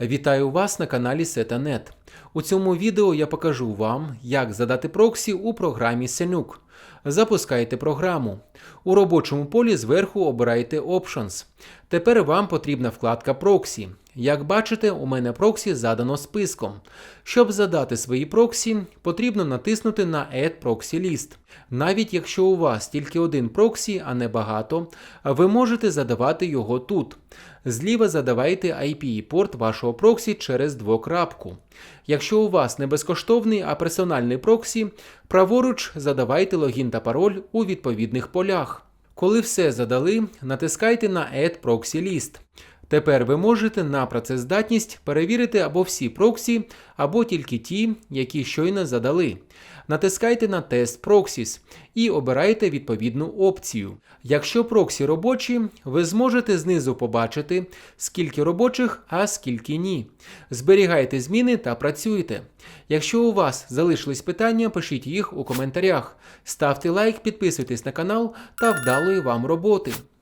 Вітаю вас на каналі SetaNet. У цьому відео я покажу вам, як задати проксі у програмі Senuk. Запускайте програму. У робочому полі зверху обирайте Options. Тепер вам потрібна вкладка Проксі. Як бачите, у мене проксі задано списком. Щоб задати свої проксі, потрібно натиснути на Add Proxy List. Навіть якщо у вас тільки один проксі, а не багато, ви можете задавати його тут. Зліва задавайте IP-порт вашого проксі через двокрапку. Якщо у вас не безкоштовний, а персональний проксі, праворуч задавайте логін та пароль у відповідних полях. Коли все задали, натискайте на Add Proxy List. Тепер ви можете на працездатність перевірити або всі проксі, або тільки ті, які щойно задали. Натискайте на Test Proxies і обирайте відповідну опцію. Якщо проксі робочі, ви зможете знизу побачити, скільки робочих, а скільки ні. Зберігайте зміни та працюйте. Якщо у вас залишились питання, пишіть їх у коментарях. Ставте лайк, підписуйтесь на канал та вдалої вам роботи.